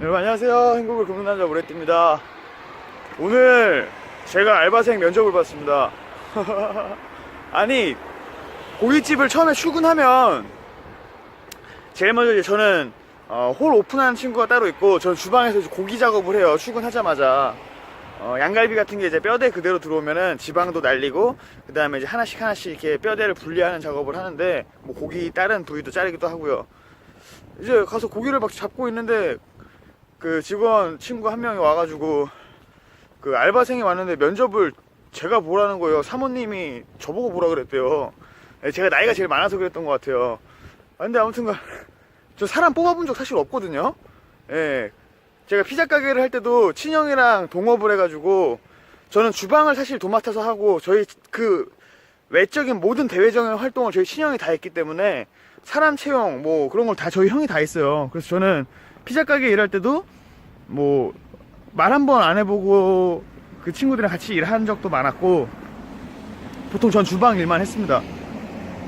여러분 안녕하세요. 행복을 굽는 남자 모래띠입니다. 오늘 제가 알바생 면접을 봤습니다. 아니 고깃집을 처음에 출근하면 제일 먼저 저는 어, 홀 오픈하는 친구가 따로 있고 저는 주방에서 고기 작업을 해요 출근하자마자. 어, 양갈비 같은 게 이제 뼈대 그대로 들어오면은 지방도 날리고 그 다음에 이제 하나씩 하나씩 이렇게 뼈대를 분리하는 작업을 하는데 뭐 고기 다른 부위도 자르기도 하고요. 이제 가서 고기를 막 잡고 있는데 그 직원 친구 한 명이 와가지고 그 알바생이 왔는데 면접을 제가 보라는 거예요. 사모님이 저보고 보라 그랬대요. 예, 제가 나이가 제일 많아서 그랬던 것 같아요. 아, 근데 아무튼간 저 사람 뽑아본 적 사실 없거든요. 예. 제가 피자 가게를 할 때도 친형이랑 동업을 해가지고 저는 주방을 사실 도맡아서 하고 저희 그 외적인 모든 대외적인 활동을 저희 친형이 다 했기 때문에 사람 채용 뭐 그런 걸 다 저희 형이 다 했어요. 그래서 저는 피자 가게 일할 때도 뭐 말 한 번 안 해보고 그 친구들이랑 같이 일한 적도 많았고 보통 전 주방 일만 했습니다.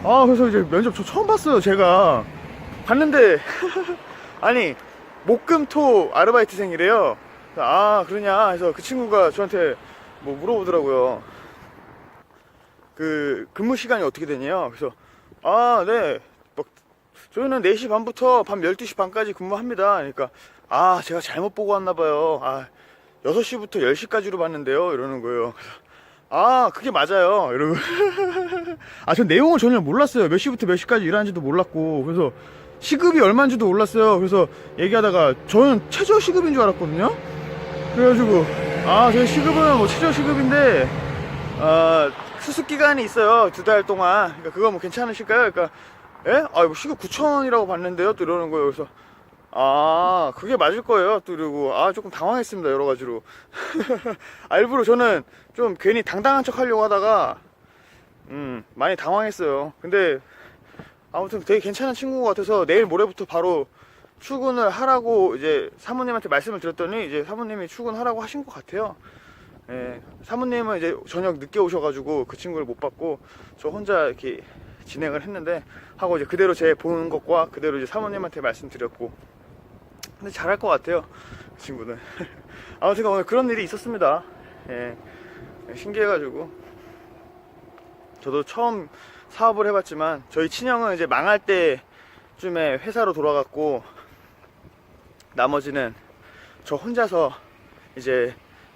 아 그래서 이제 면접 저 처음 봤어요 제가 봤는데 아니 목금토 아르바이트생이래요. 아 그러냐 해서 그 친구가 저한테 뭐 물어보더라고요. 그 근무 시간이 어떻게 되냐요? 그래서 아 네. 막 저희는 4시 반부터 밤 12시 반까지 근무합니다. 그러니까 아 제가 잘못 보고 왔나 봐요. 아 6시부터 10시까지로 봤는데요. 이러는 거예요. 아 그게 맞아요. 이러고 아전 내용을 전혀 몰랐어요. 몇 시부터 몇 시까지 일하는지도 몰랐고 그래서 시급이 얼마인지도 몰랐어요. 그래서 얘기하다가 저는 최저 시급인 줄 알았거든요. 그래가지고 아 저희 시급은 뭐 최저 시급인데 아 수습 기간이 있어요 두 달 동안 그러니까 그거 뭐 괜찮으실까요? 그러니까 예? 아뭐 시급 9천원이라고 봤는데요? 또 이러는 거예요. 그래서 아 그게 맞을 거예요. 또 이러고. 아 조금 당황했습니다 여러 가지로. 아 일부러 저는 좀 괜히 당당한 척 하려고 하다가 음 많이 당황했어요. 근데 아무튼 되게 괜찮은 친구 같아서 내일 모레부터 바로 출근을 하라고 이제 사모님한테 말씀을 드렸더니 이제 사모님이 출근하라고 하신 것 같아요. 예, 사모님은 이제 저녁 늦게 오셔가지고 그 친구를 못 봤고 저 혼자 이렇게 진행을 했는데 하고 이제 그대로 제 보는 것과 그대로 이제 사모님한테 말씀드렸고. 근데 잘할 것 같아요 그 친구는. 아무튼 오늘 그런 일이 있었습니다. 예, 신기해가지고. 저도 처음 사업을 해봤지만 저희 친형은 이제 망할 때쯤에 회사로 돌아갔고 나머지는 저 혼자서 이제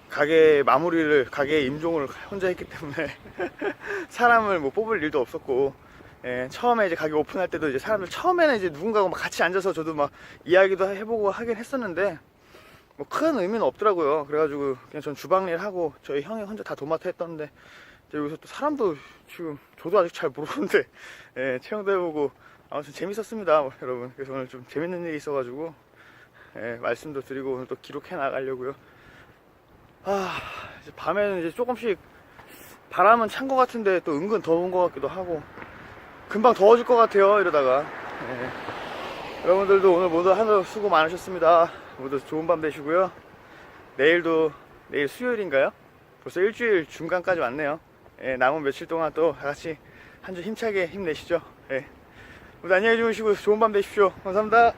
가게 마무리를 가게 임종을 혼자 했기 때문에 사람을 뭐 뽑을 일도 없었고 예, 처음에 이제 가게 오픈할 때도 이제 사람들 처음에는 이제 누군가가 막 같이 앉아서 저도 막 이야기도 해보고 하긴 했었는데 뭐 큰 의미는 없더라고요. 그래가지고 그냥 전 주방 일 하고 저희 형이 혼자 다 도맡아 했던데 여기서 또 사람도 지금 저도 아직 잘 모르는데 예, 체험도 해보고 아무튼 재밌었습니다 뭐, 여러분. 그래서 오늘 좀 재밌는 일이 있어가지고 예, 말씀도 드리고 오늘 또 기록해 나가려고요. 아, 이제 밤에는 이제 조금씩 바람은 찬 것 같은데 또 은근 더운 것 같기도 하고 금방 더워질 것 같아요 이러다가. 예. 여러분들도 오늘 모두 하루 수고 많으셨습니다. 모두 좋은 밤 되시고요. 내일도 내일 수요일인가요? 벌써 일주일 중간까지 왔네요. 예, 남은 며칠 동안 또 같이 한 주 힘차게 힘내시죠. 예. 모두 안녕히 주무시고 좋은 밤 되십시오. 감사합니다